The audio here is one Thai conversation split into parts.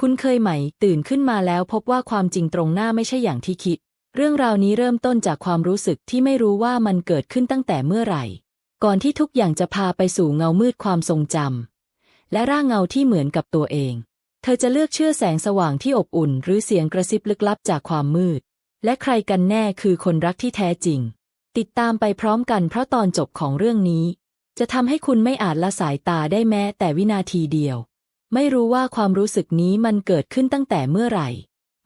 คุณเคยไหม ตื่นขึ้นมาแล้วพบว่าความจริงตรงหน้าไม่ใช่อย่างที่คิด เรื่องราวนี้เริ่มต้นจากความรู้สึกที่ไม่รู้ว่ามันเกิดขึ้นตั้งแต่เมื่อไหร่ ก่อนที่ทุกอย่างจะพาไปสู่เงามืดความทรงจำและร่างเงาที่เหมือนกับตัวเอง เธอจะเลือกเชื่อแสงสว่างที่อบอุ่น หรือเสียงกระซิบลึกลับจากความมืด และใครกันแน่คือคนรักที่แท้จริง ติดตามไปพร้อมกันเพราะตอนจบของเรื่องนี้ จะทำให้คุณไม่อาจละสายตาได้แม้แต่วินาทีเดียว ไม่รู้ว่าความรู้สึกนี้มันเกิดขึ้นตั้งแต่เมื่อไหร่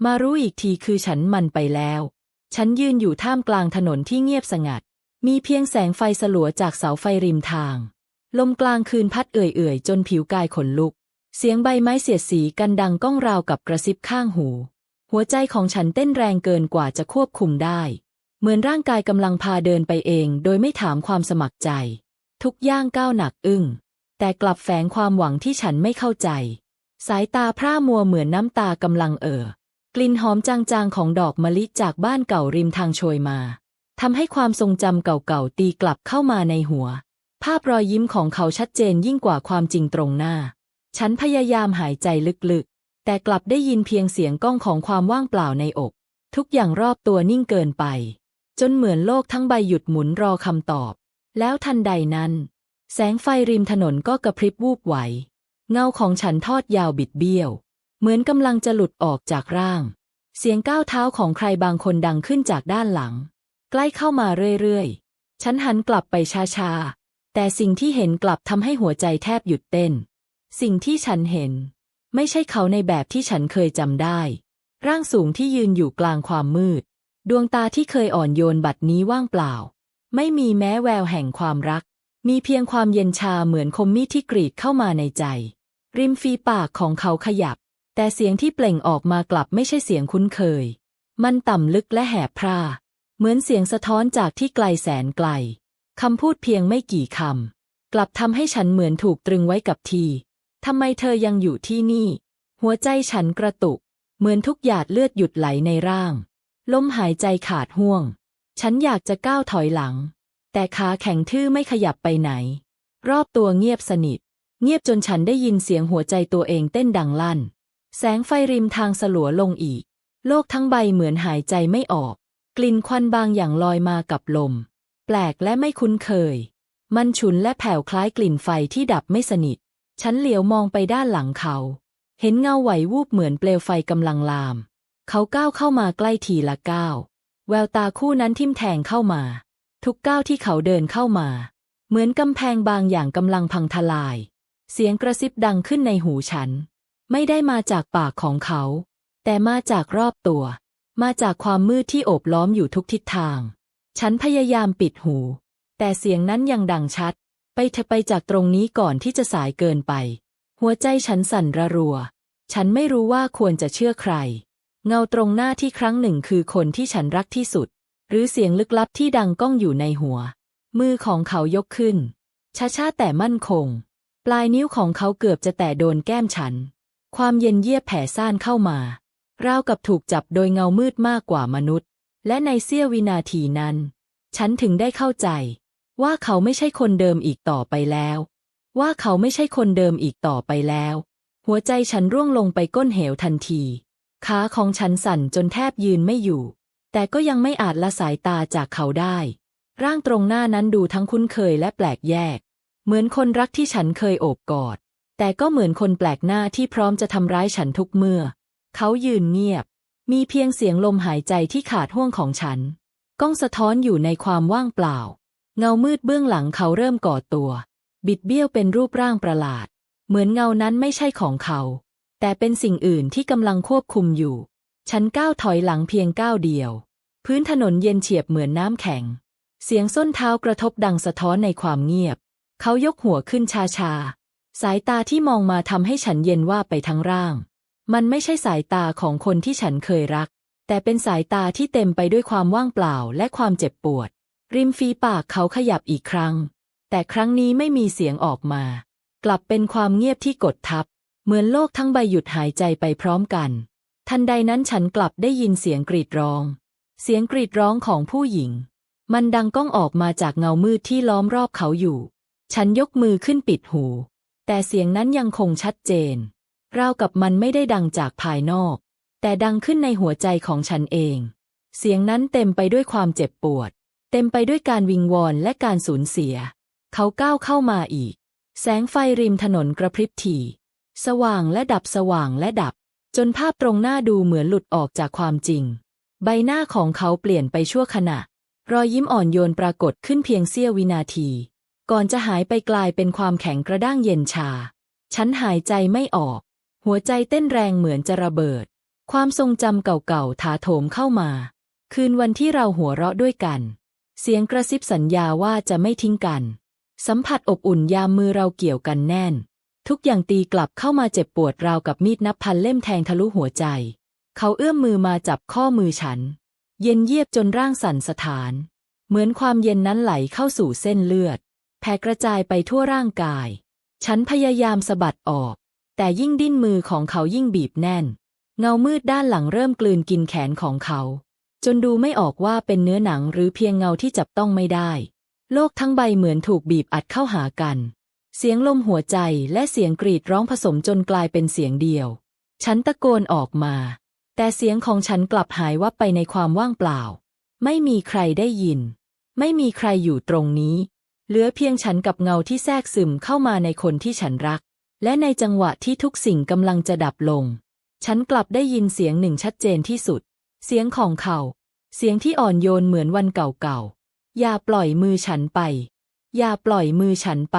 มารู้อีกทีคือฉันมันไปแล้ว ฉันยืนอยู่ท่ามกลางถนนที่เงียบสงัด มีเพียงแสงไฟสลัวจากเสาไฟริมทาง ลมกลางคืนพัดเอื่อยๆ จนผิวกายขนลุก เสียงใบไม้เสียดสีกันดังก้องราวกับกระซิบข้างหู หัวใจของฉันเต้นแรงเกินกว่าจะควบคุมได้ เหมือนร่างกายกำลังพาเดินไปเอง โดยไม่ถามความสมัครใจ ทุกย่างก้าวหนักอึ้ง แต่กลับแฝงความหวังที่ฉันไม่เข้าใจ สายตาพร่ามัวเหมือนน้ำตากำลังเอ่อ กลิ่นหอมจางๆของดอกมะลิจากบ้านเก่าริมทางโชยมาทำให้ความทรงจำเก่าๆตีกลับเข้ามาในหัว ภาพรอยยิ้มของเขาชัดเจนยิ่งกว่าความจริงตรงหน้า ฉันพยายามหายใจลึกๆ แต่กลับได้ยินเพียงเสียงก้องของความว่างเปล่าในอก ทุกอย่างรอบตัวนิ่งเกินไป จนเหมือนโลกทั้งใบหยุดหมุนรอคำตอบ แล้วทันใดนั้น แสงไฟริมถนนก็กระพริบวูบไหว เงาของฉันทอดยาวบิดเบี้ยว เหมือนกำลังจะหลุดออกจากร่าง เสียงก้าวเท้าของใครบางคนดังขึ้นจากด้านหลัง ใกล้เข้ามาเรื่อยๆ ฉันหันกลับไปช้าๆ แต่สิ่งที่เห็นกลับทำให้หัวใจแทบหยุดเต้น สิ่งที่ฉันเห็น ไม่ใช่เขาในแบบที่ฉันเคยจำได้ ร่างสูงที่ยืนอยู่กลางความมืด ดวงตาที่เคยอ่อนโยนบัดนี้ว่างเปล่า ไม่มีแม้แววแห่งความรัก มีเพียงความเย็นชาเหมือนคมมีดที่กรีดเข้ามาในใจ ริมฝีปากของเขาขยับ แต่เสียงที่เปล่งออกมากลับไม่ใช่เสียงคุ้นเคย มันต่ำลึกและแหบพร่า เหมือนเสียงสะท้อนจากที่ไกลแสนไกล คำพูดเพียงไม่กี่คำ กลับทำให้ฉันเหมือนถูกตรึงไว้กับทีทำไมเธอยังอยู่ที่นี่ หัวใจฉันกระตุก เหมือนทุกหยาดเลือดหยุดไหลในร่าง ลมหายใจขาดห่วง ฉันอยากจะก้าวถอยหลัง แต่ขาแข็งทื่อไม่ขยับไปไหน รอบตัวเงียบสนิท เงียบจนฉันได้ยินเสียงหัวใจตัวเองเต้นดังลั่น แสงไฟริมทางสลัวลงอีก โลกทั้งใบเหมือนหายใจไม่ออก กลิ่นควันบางอย่างลอยมากับลม แปลกและไม่คุ้นเคย มันฉุนและแผ่วคล้ายกลิ่นไฟที่ดับไม่สนิท ฉันเหลียวมองไปด้านหลังเขา เห็นเงาไหววูบเหมือนเปลวไฟกำลังลาม เขาก้าวเข้ามาใกล้ทีละก้าว แววตาคู่นั้นทิ่มแทงเข้ามา ทุกก้าวที่เขาเดินเข้ามา เหมือนกำแพงบางอย่างกำลังพังทลาย เสียงกระซิบดังขึ้นในหูฉัน ไม่ได้มาจากปากของเขา แต่มาจากรอบตัว มาจากความมืดที่โอบล้อมอยู่ทุกทิศทาง ฉันพยายามปิดหู แต่เสียงนั้นยังดังชัด ไปเถอะไปจากตรงนี้ก่อนที่จะสายเกินไป หัวใจฉันสั่นระรัว ฉันไม่รู้ว่าควรจะเชื่อใคร เงาตรงหน้าที่ครั้งหนึ่งคือคนที่ฉันรักที่สุด หรือเสียงลึกลับที่ดังก้องอยู่ในหัว มือของเขายกขึ้น ช้าๆแต่มั่นคง ปลายนิ้วของเขาเกือบจะแตะโดนแก้มฉัน ความเย็นเยียบแผ่ซ่านเข้ามาราวกับถูกจับโดยเงามืดมากกว่ามนุษย์ และในเสี้ยววินาทีนั้น ฉันถึงได้เข้าใจ ว่าเขาไม่ใช่คนเดิมอีกต่อไปแล้ว ว่าเขาไม่ใช่คนเดิมอีกต่อไปแล้ว หัวใจฉันร่วงลงไปก้นเหวทันที ขาของฉันสั่นจนแทบยืนไม่อยู่ แต่ก็ยังไม่อาจละสายตาจากเขาได้ ร่างตรงหน้านั้นดูทั้งคุ้นเคยและแปลกแยก เหมือนคนรักที่ฉันเคยโอบกอด แต่ก็เหมือนคนแปลกหน้าที่พร้อมจะทำร้ายฉันทุกเมื่อ เขายืนเงียบ มีเพียงเสียงลมหายใจที่ขาดห่วงของฉัน ก้องสะท้อนอยู่ในความว่างเปล่า เงามืดเบื้องหลังเขาเริ่มก่อตัว บิดเบี้ยวเป็นรูปร่างประหลาด เหมือนเงานั้นไม่ใช่ของเขา แต่เป็นสิ่งอื่นที่กำลังควบคุมอยู่ ฉันก้าวถอยหลังเพียงก้าวเดียว พื้นถนนเย็นเฉียบเหมือนน้ำแข็ง เสียงส้นเท้ากระทบดังสะท้อนในความเงียบ เขายกหัวขึ้นชาๆสายตาที่มองมาทำให้ฉันเย็นว่าไปทั้งร่าง มันไม่ใช่สายตาของคนที่ฉันเคยรัก แต่เป็นสายตาที่เต็มไปด้วยความว่างเปล่าและความเจ็บปวด ริมฝีปากเขาขยับอีกครั้ง แต่ครั้งนี้ไม่มีเสียงออกมา กลับเป็นความเงียบที่กดทับ เหมือนโลกทั้งใบหยุดหายใจไปพร้อมกัน ทันใดนั้นฉันกลับได้ยินเสียงกรีดร้อง เสียงกรีดร้องของผู้หญิง มันดังก้องออกมาจากเงามืดที่ล้อมรอบเขาอยู่ ฉันยกมือขึ้นปิดหู แต่เสียงนั้นยังคงชัดเจน ราวกับมันไม่ได้ดังจากภายนอก แต่ดังขึ้นในหัวใจของฉันเอง เสียงนั้นเต็มไปด้วยความเจ็บปวด เต็มไปด้วยการวิงวอนและการสูญเสีย เขาก้าวเข้ามาอีก แสงไฟริมถนนกระพริบถี่สว่างและดับสว่างและดับ จนภาพตรงหน้าดูเหมือนหลุดออกจากความจริง ใบหน้าของเขาเปลี่ยนไปชั่วขณะ รอยยิ้มอ่อนโยนปรากฏขึ้นเพียงเสี้ยววินาที ก่อนจะหายไปกลายเป็นความแข็งกระด้างเย็นชา ฉันหายใจไม่ออก หัวใจเต้นแรงเหมือนจะระเบิด ความทรงจำเก่าๆถาโถมเข้ามา คืนวันที่เราหัวเราะด้วยกัน เสียงกระซิบสัญญาว่าจะไม่ทิ้งกัน สัมผัสอบอุ่นยามมือเราเกี่ยวกันแน่น ทุกอย่างตีกลับเข้ามาเจ็บปวดราวกับมีดนับพันเล่มแทงทะลุหัวใจ เขาเอื้อมมือมาจับข้อมือฉัน เย็นเยียบจนร่างสั่นสะท้าน เหมือนความเย็นนั้นไหลเข้าสู่เส้นเลือด แผ่กระจายไปทั่วร่างกาย ฉันพยายามสะบัดออก แต่ยิ่งดิ้นมือของเขายิ่งบีบแน่น เงามืดด้านหลังเริ่มกลืนกินแขนของเขา จนดูไม่ออกว่าเป็นเนื้อหนังหรือเพียงเงาที่จับต้องไม่ได้ โลกทั้งใบเหมือนถูกบีบอัดเข้าหากัน เสียงลมหัวใจและเสียงกรีดร้องผสมจนกลายเป็นเสียงเดียว ฉันตะโกนออกมา แต่เสียงของฉันกลับหายวับไปในความว่างเปล่า ไม่มีใครได้ยิน ไม่มีใครอยู่ตรงนี้ เหลือเพียงฉันกับเงาที่แทรกซึมเข้ามาในคนที่ฉันรัก และในจังหวะที่ทุกสิ่งกำลังจะดับลง ฉันกลับได้ยินเสียงหนึ่งชัดเจนที่สุด เสียงของเขา เสียงที่อ่อนโยนเหมือนวันเก่าๆ อย่าปล่อยมือฉันไป อย่าปล่อยมือฉันไป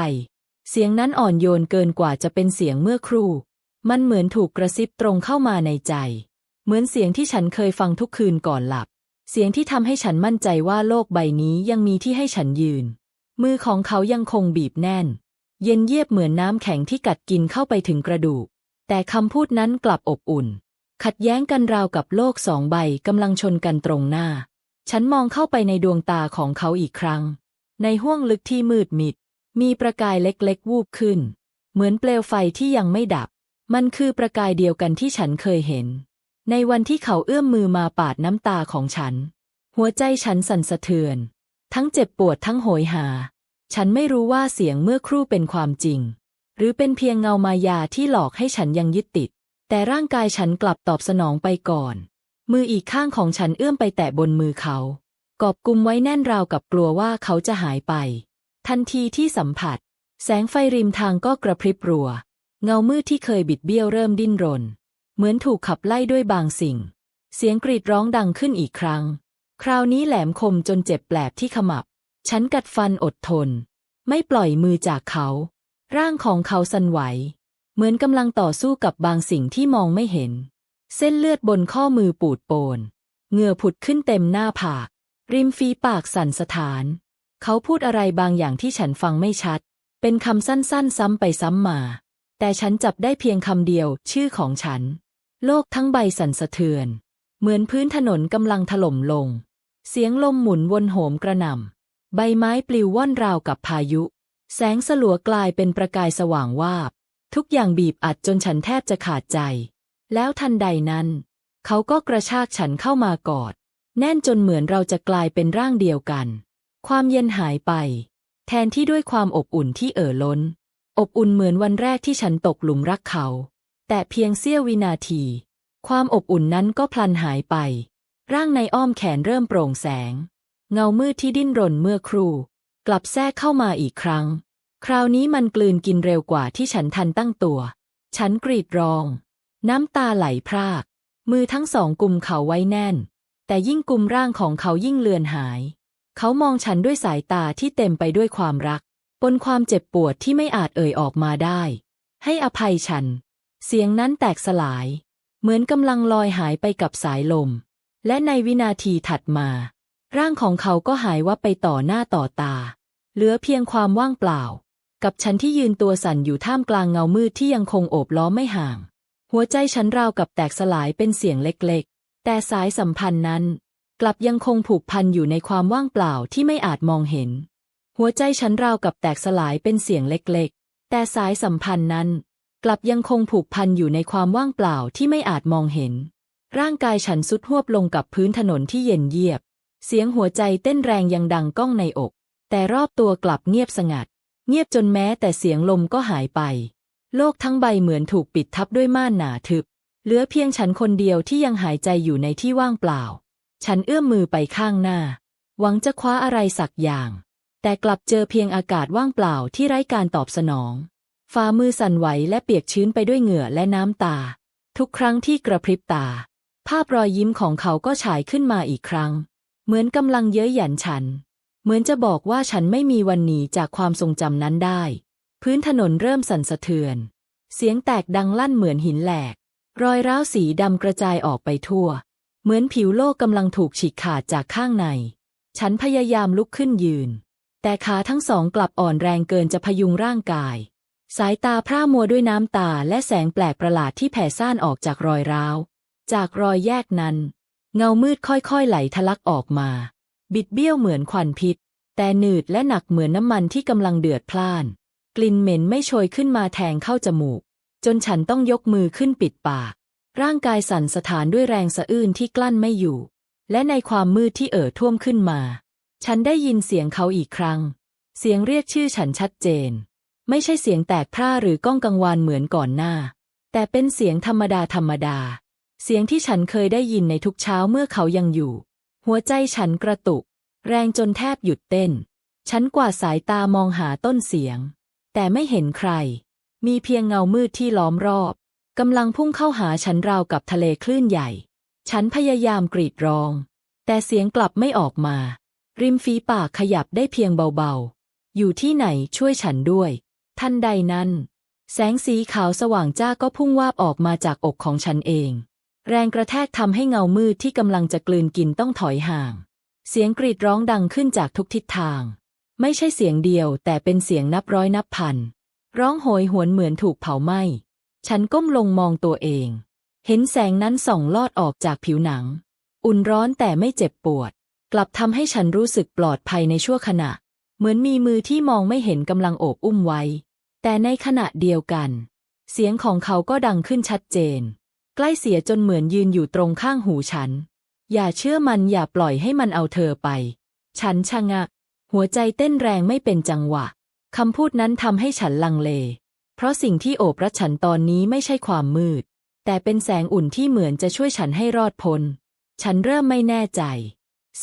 เสียงนั้นอ่อนโยนเกินกว่าจะเป็นเสียงเมื่อครู่ มันเหมือนถูกกระซิบตรงเข้ามาในใจ เหมือนเสียงที่ฉันเคยฟังทุกคืนก่อนหลับ เสียงที่ทำให้ฉันมั่นใจว่าโลกใบนี้ยังมีที่ให้ฉันยืน มือของเขายังคงบีบแน่น เย็นเยียบเหมือนน้ำแข็งที่กัดกินเข้าไปถึงกระดูก แต่คำพูดนั้นกลับอบอุ่น ขัดแย้งกันราวกับโลกสองใบกำลังชนกันตรงหน้า ฉันมองเข้าไปในดวงตาของเขาอีกครั้ง ในห้วงลึกที่มืดมิด มีประกายเล็กๆ วูบขึ้น เหมือนเปลวไฟที่ยังไม่ดับ มันคือประกายเดียวกันที่ฉันเคยเห็น ในวันที่เขาเอื้อมมือมาปาดน้ำตาของฉัน หัวใจฉันสั่นสะเทือน ทั้งเจ็บปวดทั้งโหยหา ฉันไม่รู้ว่าเสียงเมื่อครู่เป็นความจริง หรือเป็นเพียงเงามายาที่หลอกให้ฉันยังยึดติด แต่ร่างกายฉันกลับตอบสนองไปก่อน มืออีกข้างของฉันเอื้อมไปแตะบนมือเขา กอบกุมไว้แน่นราวกับกลัวว่าเขาจะหายไป ทันทีที่สัมผัส แสงไฟริมทางก็กระพริบรัว เงามืดที่เคยบิดเบี้ยวเริ่มดิ้นรน เหมือนถูกขับไล่ด้วยบางสิ่ง เสียงกรีดร้องดังขึ้นอีกครั้ง คราวนี้แหลมคมจนเจ็บแปลบที่ขมับ ฉันกัดฟันอดทน ไม่ปล่อยมือจากเขา ร่างของเขาสั่นไหว เหมือนกำลังต่อสู้กับบางสิ่งที่มองไม่เห็น เส้นเลือดบนข้อมือปูดโปนเหงื่อผุดขึ้นเต็มหน้าผาก ริมฝีปากสั่นสะท้าน เขาพูดอะไรบางอย่างที่ฉันฟังไม่ชัด เป็นคำสั้นๆซ้ำไปซ้ำมา แต่ฉันจับได้เพียงคำเดียวชื่อของฉัน โลกทั้งใบสั่นสะเทือน เหมือนพื้นถนนกำลังถล่มลง เสียงลมหมุนวนโหมกระหน่ำ ใบไม้ปลิวว่อนราวกับพายุ แสงสลัวกลายเป็นประกายสว่างวาบ ทุกอย่างบีบอัดจนฉันแทบจะขาดใจ แล้วทันใดนั้น เขาก็กระชากฉันเข้ามากอด แน่นจนเหมือนเราจะกลายเป็นร่างเดียวกัน ความเย็นหายไป แทนที่ด้วยความอบอุ่นที่เอ่อล้น อบอุ่นเหมือนวันแรกที่ฉันตกหลุมรักเขา แต่เพียงเสี้ยววินาที ความอบอุ่นนั้นก็พลันหายไป ร่างในอ้อมแขนเริ่มโปร่งแสง เงามืดที่ดิ้นรนเมื่อครู่ กลับแทรกเข้ามาอีกครั้ง คราวนี้มันกลืนกินเร็วกว่าที่ฉันทันตั้งตัว ฉันกรีดร้อง น้ำตาไหลพราก มือทั้งสองกุมเขาไว้แน่น แต่ยิ่งกุมร่างของเขายิ่งเลือนหาย เขามองฉันด้วยสายตาที่เต็มไปด้วยความรัก ปนความเจ็บปวดที่ไม่อาจเอ่ยออกมาได้ ให้อภัยฉัน เสียงนั้นแตกสลาย เหมือนกำลังลอยหายไปกับสายลม และในวินาทีถัดมา ร่างของเขาก็หายวับไปต่อหน้าต่อตา เหลือเพียงความว่างเปล่า กับฉันที่ยืนตัวสั่นอยู่ท่ามกลางเงามืดที่ยังคงโอบล้อมไม่ห่าง หัวใจฉันราวกับแตกสลายเป็นเสียงเล็กๆ แต่สายสัมพันธ์นั้น กลับยังคงผูกพันอยู่ในความว่างเปล่าที่ไม่อาจมองเห็น หัวใจฉันราวกับแตกสลายเป็นเสียงเล็กๆ แต่สายสัมพันธ์นั้น กลับยังคงผูกพันอยู่ในความว่างเปล่าที่ไม่อาจมองเห็น ร่างกายฉันสุดหวบลงกับพื้นถนนที่เย็นเยียบ เสียงหัวใจเต้นแรงยังดังก้องในอก แต่รอบตัวกลับเงียบสงัด เงียบจนแม้แต่เสียงลมก็หายไป โลกทั้งใบเหมือนถูกปิดทับด้วยม่านหนาทึบ เหลือเพียงฉันคนเดียวที่ยังหายใจอยู่ในที่ว่างเปล่า ฉันเอื้อมมือไปข้างหน้า หวังจะคว้าอะไรสักอย่าง แต่กลับเจอเพียงอากาศว่างเปล่าที่ไร้การตอบสนอง ฝ่ามือสั่นไหวและเปียกชื้นไปด้วยเหงื่อและน้ำตา ทุกครั้งที่กระพริบตา ภาพรอยยิ้มของเขาก็ฉายขึ้นมาอีกครั้ง เหมือนกำลังเย้ยหยันฉัน เหมือนจะบอกว่าฉันไม่มีวันหนีจากความทรงจำนั้นได้ พื้นถนนเริ่มสั่นสะเทือน เสียงแตกดังลั่นเหมือนหินแหลก รอยร้าวสีดำกระจายออกไปทั่ว เหมือนผิวโลกกำลังถูกฉีกขาดจากข้างใน ฉันพยายามลุกขึ้นยืน แต่ขาทั้งสองกลับอ่อนแรงเกินจะพยุงร่างกาย สายตาพร่ามัวด้วยน้ำตาและแสงแปลกประหลาดที่แผ่ซ่านออกจากรอยร้าว จากรอยแยกนั้น เงามืดค่อยๆไหลทะลักออกมา บิดเบี้ยวเหมือนควันพิษ แต่หนืดและหนักเหมือนน้ำมันที่กำลังเดือดพล่าน กลิ่นเหม็นไม่โชยขึ้นมาแทงเข้าจมูก จนฉันต้องยกมือขึ้นปิดปาก ร่างกายสั่นสะท้านด้วยแรงสะอื้นที่กลั้นไม่อยู่ และในความมืดที่เอ่อท่วมขึ้นมา ฉันได้ยินเสียงเขาอีกครั้ง เสียงเรียกชื่อฉันชัดเจน ไม่ใช่เสียงแตกพร่าหรือก้องกังวานเหมือนก่อนหน้า แต่เป็นเสียงธรรมดาธรรมดา เสียงที่ฉันเคยได้ยินในทุกเช้าเมื่อเขายังอยู่ หัวใจฉันกระตุก แรงจนแทบหยุดเต้น ฉันกวาดสายตามองหาต้นเสียง แต่ไม่เห็นใคร มีเพียงเงามืดที่ล้อมรอบกำลังพุ่งเข้าหาฉันราวกับทะเลคลื่นใหญ่ ฉันพยายามกรีดร้อง แต่เสียงกลับไม่ออกมา ริมฝีปากขยับได้เพียงเบาๆ อยู่ที่ไหนช่วยฉันด้วย ทันใดนั้น แสงสีขาวสว่างจ้าก็พุ่งวาบออกมาจากอกของฉันเอง แรงกระแทกทำให้เงามืดที่กำลังจะกลืนกินต้องถอยห่าง เสียงกรีดร้องดังขึ้นจากทุกทิศทาง ไม่ใช่เสียงเดียวแต่เป็นเสียงนับร้อยนับพัน ร้องโหยหวนเหมือนถูกเผาไหม้ ฉันก้มลงมองตัวเอง เห็นแสงนั้นส่องลอดออกจากผิวหนัง อุ่นร้อนแต่ไม่เจ็บปวด กลับทำให้ฉันรู้สึกปลอดภัยในชั่วขณะ เหมือนมีมือที่มองไม่เห็นกำลังโอบอุ้มไว้ แต่ในขณะเดียวกัน เสียงของเขาก็ดังขึ้นชัดเจน ใกล้เสียจนเหมือนยืนอยู่ตรงข้างหูฉัน อย่าเชื่อมันอย่าปล่อยให้มันเอาเธอไป ฉันชะงัก หัวใจเต้นแรงไม่เป็นจังหวะคำพูดนั้นทำให้ฉันลังเล เพราะสิ่งที่โอบรัดฉันตอนนี้ไม่ใช่ความมืด แต่เป็นแสงอุ่นที่เหมือนจะช่วยฉันให้รอดพ้น ฉันเริ่มไม่แน่ใจ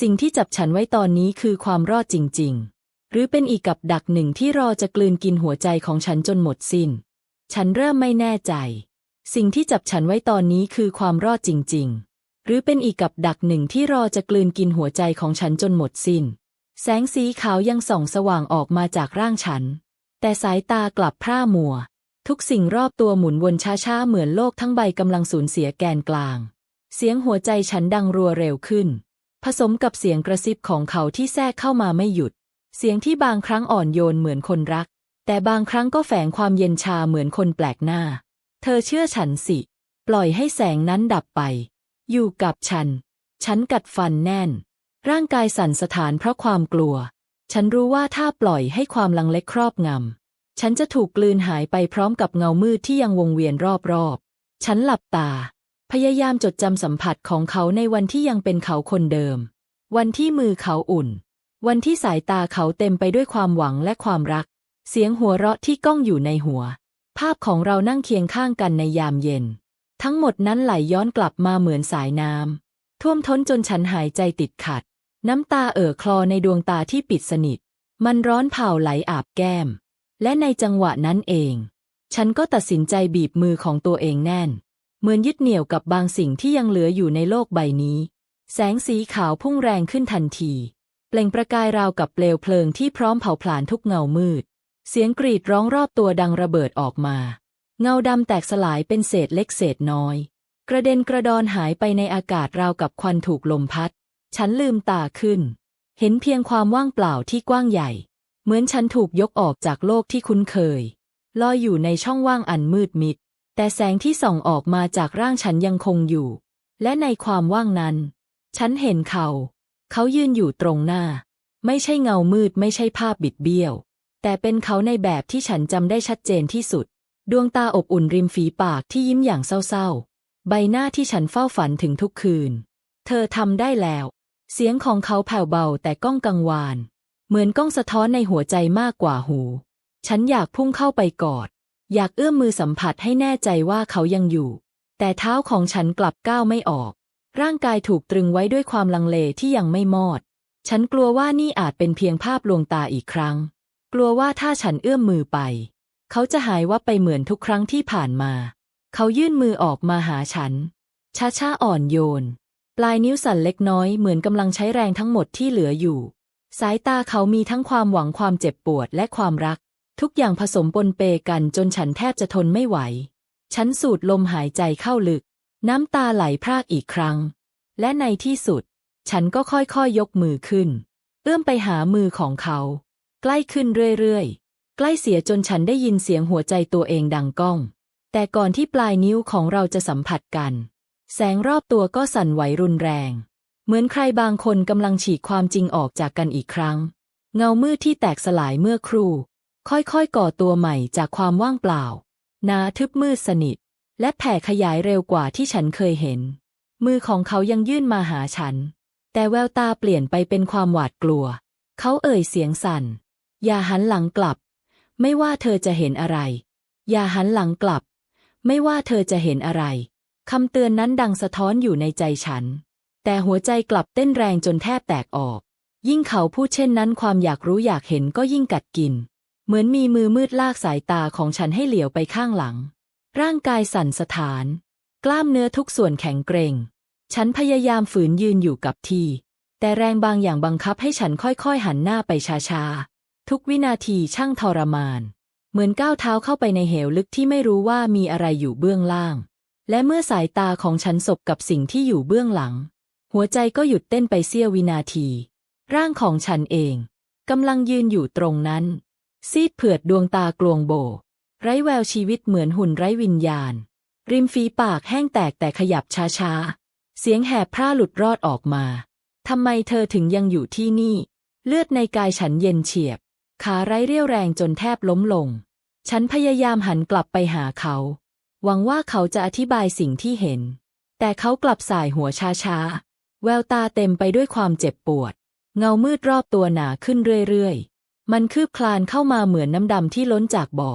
สิ่งที่จับฉันไว้ตอนนี้คือความรอดจริง ๆ รือเป็นอีกกับดักหนึ่งที่รอจะกลืนกินหัวใจของฉันจนหมดสิ้น ฉันเริ่มไม่แน่ใจ สิ่งที่จับฉันไว้ตอนนี้คือความรอดจริง ๆ หรือเป็นอีกกับดักหนึ่งที่รอจะกลืนกินหัวใจของฉันจนหมดสิ้น แสงสีขาวยังส่องสว่างออกมาจากร่างฉัน แต่สายตากลับพร่ามัว ทุกสิ่งรอบตัวหมุนวนช้าๆเหมือนโลกทั้งใบกำลังสูญเสียแกนกลาง เสียงหัวใจฉันดังรัวเร็วขึ้น ผสมกับเสียงกระซิบของเขาที่แทรกเข้ามาไม่หยุด เสียงที่บางครั้งอ่อนโยนเหมือนคนรัก แต่บางครั้งก็แฝงความเย็นชาเหมือนคนแปลกหน้า เธอเชื่อฉันสิ ปล่อยให้แสงนั้นดับไป อยู่กับฉัน ฉันกัดฟันแน่น ร่างกายสั่นสะท้านเพราะความกลัว ฉันรู้ว่าถ้าปล่อยให้ความลังเลครอบงำ ฉันจะถูกกลืนหายไปพร้อมกับเงามืดที่ยังวงเวียนรอบๆ ฉันหลับตา พยายามจดจำสัมผัสของเขาในวันที่ยังเป็นเขาคนเดิม วันที่มือเขาอุ่น วันที่สายตาเขาเต็มไปด้วยความหวังและความรัก เสียงหัวเราะที่ก้องอยู่ในหัว ภาพของเรานั่งเคียงข้างกันในยามเย็น ทั้งหมดนั้นไหลย้อนกลับมาเหมือนสายน้ำท่วมท้นจนฉันหายใจติดขัด น้ำตาเอ่อคลอในดวงตาที่ปิดสนิท มันร้อนเผาไหลอาบแก้ม และในจังหวะนั้นเอง ฉันก็ตัดสินใจบีบมือของตัวเองแน่น เหมือนยึดเหนี่ยวกับบางสิ่งที่ยังเหลืออยู่ในโลกใบนี้ แสงสีขาวพุ่งแรงขึ้นทันที เปล่งประกายราวกับเปลวเพลิงที่พร้อมเผาผลาญทุกเงามืด เสียงกรีดร้องรอบตัวดังระเบิดออกมา เงาดำแตกสลายเป็นเศษเล็กเศษน้อย กระเด็นกระดอนหายไปในอากาศราวกับควันถูกลมพัด ฉันลืมตาขึ้น เห็นเพียงความว่างเปล่าที่กว้างใหญ่ เหมือนฉันถูกยกออกจากโลกที่คุ้นเคย ลอยอยู่ในช่องว่างอันมืดมิด แต่แสงที่ส่องออกมาจากร่างฉันยังคงอยู่ และในความว่างนั้น ฉันเห็นเขา เขายืนอยู่ตรงหน้า ไม่ใช่เงามืดไม่ใช่ภาพบิดเบี้ยว แต่เป็นเขาในแบบที่ฉันจำได้ชัดเจนที่สุด ดวงตาอบอุ่นริมฝีปากที่ยิ้มอย่างเศร้าๆ ใบหน้าที่ฉันเฝ้าฝันถึงทุกคืน เธอทำได้แล้ว เสียงของเขาแผ่วเบาแต่ก้องกังวาน เหมือนก้องสะท้อนในหัวใจมากกว่าหู ฉันอยากพุ่งเข้าไปกอด อยากเอื้อมมือสัมผัสให้แน่ใจว่าเขายังอยู่ แต่เท้าของฉันกลับก้าวไม่ออก ร่างกายถูกตรึงไว้ด้วยความลังเลที่ยังไม่มอด ฉันกลัวว่านี่อาจเป็นเพียงภาพลวงตาอีกครั้ง กลัวว่าถ้าฉันเอื้อมมือไป เขาจะหายวับไปเหมือนทุกครั้งที่ผ่านมา เขายื่นมือออกมาหาฉัน ช้าๆอ่อนโยน ปลายนิ้วสั่นเล็กน้อยเหมือนกำลังใช้แรงทั้งหมดที่เหลืออยู่ สายตาเขามีทั้งความหวังความเจ็บปวดและความรัก ทุกอย่างผสมปนเปกันจนฉันแทบจะทนไม่ไหว ฉันสูดลมหายใจเข้าลึก น้ำตาไหลพรากอีกครั้ง และในที่สุด ฉันก็ค่อยๆยยกมือขึ้น เอื้อมไปหามือของเขา ใกล้ขึ้นเรื่อยๆ ใกล้เสียจนฉันได้ยินเสียงหัวใจตัวเองดังก้อง แต่ก่อนที่ปลายนิ้วของเราจะสัมผัสกัน แสงรอบตัวก็สั่นไหวรุนแรง เหมือนใครบางคนกำลังฉีกความจริงออกจากกันอีกครั้ง เงามืดที่แตกสลายเมื่อครู่ ค่อยๆก่อตัวใหม่จากความว่างเปล่านาทึบมืดสนิท และแผ่ขยายเร็วกว่าที่ฉันเคยเห็น มือของเขายังยื่นมาหาฉัน แต่แววตาเปลี่ยนไปเป็นความหวาดกลัว เขาเอ่ยเสียงสั่น อย่าหันหลังกลับ ไม่ว่าเธอจะเห็นอะไร อย่าหันหลังกลับ ไม่ว่าเธอจะเห็นอะไรคำเตือนนั้นดังสะท้อนอยู่ในใจฉัน แต่หัวใจกลับเต้นแรงจนแทบแตกออก ยิ่งเขาพูดเช่นนั้นความอยากรู้อยากเห็นก็ยิ่งกัดกิน เหมือนมีมือมืดลากสายตาของฉันให้เหลียวไปข้างหลัง ร่างกายสั่นสะท้าน กล้ามเนื้อทุกส่วนแข็งเกร็ง ฉันพยายามฝืนยืนอยู่กับที่ แต่แรงบางอย่างบังคับให้ฉันค่อยๆหันหน้าไปช้าๆ ทุกวินาทีช่างทรมาน เหมือนก้าวเท้าเข้าไปในเหวลึกที่ไม่รู้ว่ามีอะไรอยู่เบื้องล่าง และเมื่อสายตาของฉันสบกับสิ่งที่อยู่เบื้องหลัง หัวใจก็หยุดเต้นไปเสี้ยววินาที ร่างของฉันเองกำลังยืนอยู่ตรงนั้น ซีดเผือดดวงตากลวงโบ ไร้แววชีวิตเหมือนหุ่นไร้วิญญาณ ริมฝีปากแห้งแตกแต่ขยับช้าๆ เสียงแหบพร่าหลุดรอดออกมา ทำไมเธอถึงยังอยู่ที่นี่ เลือดในกายฉันเย็นเฉียบ ขาไร้เรี่ยวแรงจนแทบล้มลง ฉันพยายามหันกลับไปหาเขา หวังว่าเขาจะอธิบายสิ่งที่เห็น แต่เขากลับสายหัวช้าๆ แววตาเต็มไปด้วยความเจ็บปวด เงามืดรอบตัวหนาขึ้นเรื่อยๆ มันคืบคลานเข้ามาเหมือนน้ำดำที่ล้นจากบ่อ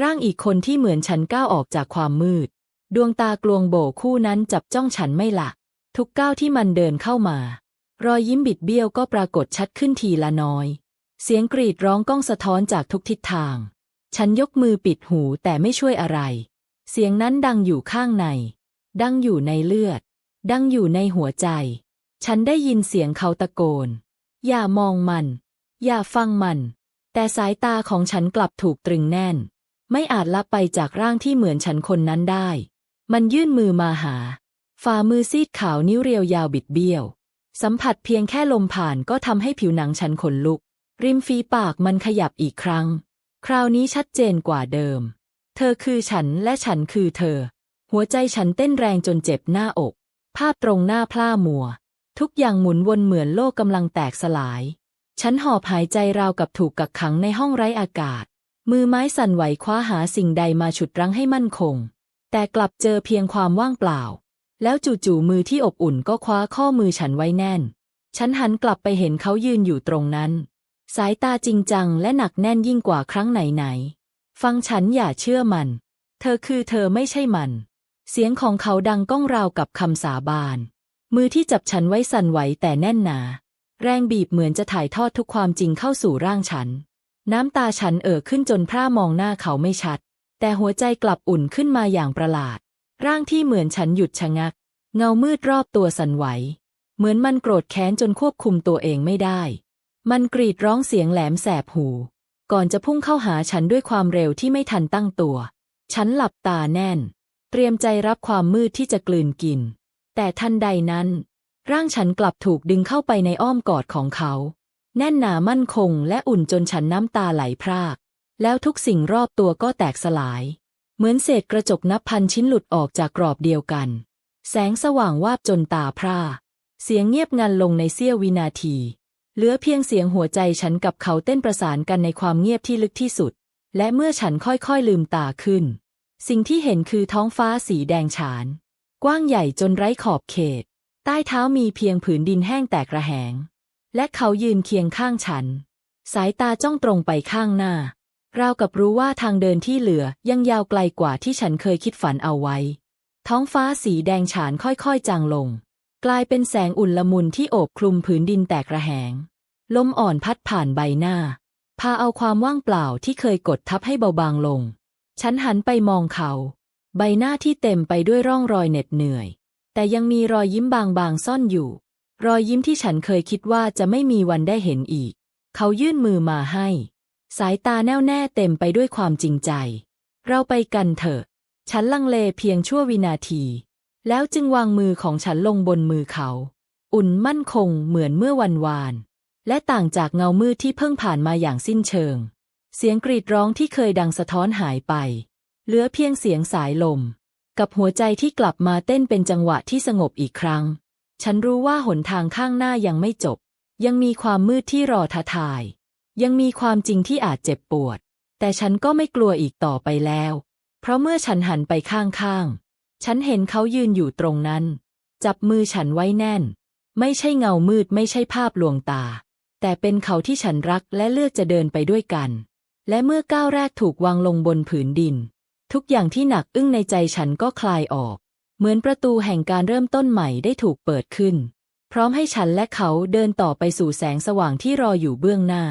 ร่างอีกคนที่เหมือนฉันก้าวออกจากความมืด ดวงตากลวงโบคู่นั้นจับจ้องฉันไม่ละทุกก้าวที่มันเดินเข้ามา รอยยิ้มบิดเบี้ยวก็ปรากฏชัดขึ้นทีละน้อย เสียงกรีดร้องก้องสะท้อนจากทุกทิศทาง ฉันยกมือปิดหูแต่ไม่ช่วยอะไร เสียงนั้นดังอยู่ข้างใน ดังอยู่ในเลือด ดังอยู่ในหัวใจ ฉันได้ยินเสียงเขาตะโกน อย่ามองมัน อย่าฟังมัน แต่สายตาของฉันกลับถูกตรึงแน่น ไม่อาจลับไปจากร่างที่เหมือนฉันคนนั้นได้ มันยื่นมือมาหา ฝ่ามือซีดขาวนิ้วเรียวยาวบิดเบี้ยว สัมผัสเพียงแค่ลมผ่านก็ทำให้ผิวหนังฉันขนลุก ริมฝีปากมันขยับอีกครั้ง คราวนี้ชัดเจนกว่าเดิม เธอคือฉันและฉันคือเธอ หัวใจฉันเต้นแรงจนเจ็บหน้าอก ภาพตรงหน้าพล่ามัว ทุกอย่างหมุนวนเหมือนโลกกำลังแตกสลาย ฉันหอบหายใจราวกับถูกกักขังในห้องไร้อากาศ มือไม้สั่นไหวคว้าหาสิ่งใดมาฉุดรั้งให้มั่นคง แต่กลับเจอเพียงความว่างเปล่า แล้วจู่ๆมือที่อบอุ่นก็คว้าข้อมือฉันไว้แน่น ฉันหันกลับไปเห็นเขายืนอยู่ตรงนั้น สายตาจริงจังและหนักแน่นยิ่งกว่าครั้งไหนๆฟังฉันอย่าเชื่อมัน เธอคือเธอไม่ใช่มัน เสียงของเขาดังก้องราวกับคำสาบาน มือที่จับฉันไว้สั่นไหวแต่แน่นหนา แรงบีบเหมือนจะถ่ายทอดทุกความจริงเข้าสู่ร่างฉัน น้ำตาฉันเอ่อขึ้นจนพร่ามองหน้าเขาไม่ชัด แต่หัวใจกลับอุ่นขึ้นมาอย่างประหลาด ร่างที่เหมือนฉันหยุดชะงัก เงามืดรอบตัวสั่นไหว เหมือนมันโกรธแค้นจนควบคุมตัวเองไม่ได้ มันกรีดร้องเสียงแหลมแสบหู ก่อนจะพุ่งเข้าหาฉันด้วยความเร็วที่ไม่ทันตั้งตัว ฉันหลับตาแน่น เตรียมใจรับความมืดที่จะกลืนกิน แต่ทันใดนั้น ร่างฉันกลับถูกดึงเข้าไปในอ้อมกอดของเขา แน่นหนามั่นคงและอุ่นจนฉันน้ำตาไหลพราก แล้วทุกสิ่งรอบตัวก็แตกสลาย เหมือนเศษกระจกนับพันชิ้นหลุดออกจากกรอบเดียวกัน แสงสว่างวาบจนตาพร่า เสียงเงียบงันลงในเสี้ยววินาที เหลือเพียงเสียงหัวใจฉันกับเขาเต้นประสานกันในความเงียบที่ลึกที่สุด และเมื่อฉันค่อยๆลืมตาขึ้น สิ่งที่เห็นคือท้องฟ้าสีแดงฉาน กว้างใหญ่จนไร้ขอบเขต ใต้เท้ามีเพียงผืนดินแห้งแตกระแหง และเขายืนเคียงข้างฉัน สายตาจ้องตรงไปข้างหน้าราวกับรู้ว่าทางเดินที่เหลือยังยาวไกลกว่าที่ฉันเคยคิดฝันเอาไว้ ท้องฟ้าสีแดงฉานค่อยๆจางลง กลายเป็นแสงอุ่นละมุนที่โอบคลุมผืนดินแตกระแหง ลมอ่อนพัดผ่านใบหน้า พาเอาความว่างเปล่าที่เคยกดทับให้เบาบางลง ฉันหันไปมองเขา ใบหน้าที่เต็มไปด้วยร่องรอยเหน็ดเหนื่อย แต่ยังมีรอยยิ้มบางๆซ่อนอยู่ รอยยิ้มที่ฉันเคยคิดว่าจะไม่มีวันได้เห็นอีก เขายื่นมือมาให้ สายตาแน่วแน่เต็มไปด้วยความจริงใจ เราไปกันเถอะ ฉันลังเลเพียงชั่ววินาที แล้วจึงวางมือของฉันลงบนมือเขา อุ่นมั่นคงเหมือนเมื่อวันวาน และต่างจากเงามืดที่เพิ่งผ่านมาอย่างสิ้นเชิง เสียงกรีดร้องที่เคยดังสะท้อนหายไป เหลือเพียงเสียงสายลม กับหัวใจที่กลับมาเต้นเป็นจังหวะที่สงบอีกครั้ง ฉันรู้ว่าหนทางข้างหน้ายังไม่จบ ยังมีความมืดที่รอท้าทาย ยังมีความจริงที่อาจเจ็บปวด แต่ฉันก็ไม่กลัวอีกต่อไปแล้ว เพราะเมื่อฉันหันไปข้างๆ ฉันเห็นเขายืนอยู่ตรงนั้น จับมือฉันไว้แน่น ไม่ใช่เงามืดไม่ใช่ภาพลวงตา แต่เป็นเขาที่ฉันรักและเลือกจะเดินไปด้วยกัน และเมื่อก้าวแรกถูกวางลงบนผืนดิน ทุกอย่างที่หนักอึ้งในใจฉันก็คลายออก เหมือนประตูแห่งการเริ่มต้นใหม่ได้ถูกเปิดขึ้น พร้อมให้ฉันและเขาเดินต่อไปสู่แสงสว่างที่รออยู่เบื้องหน้า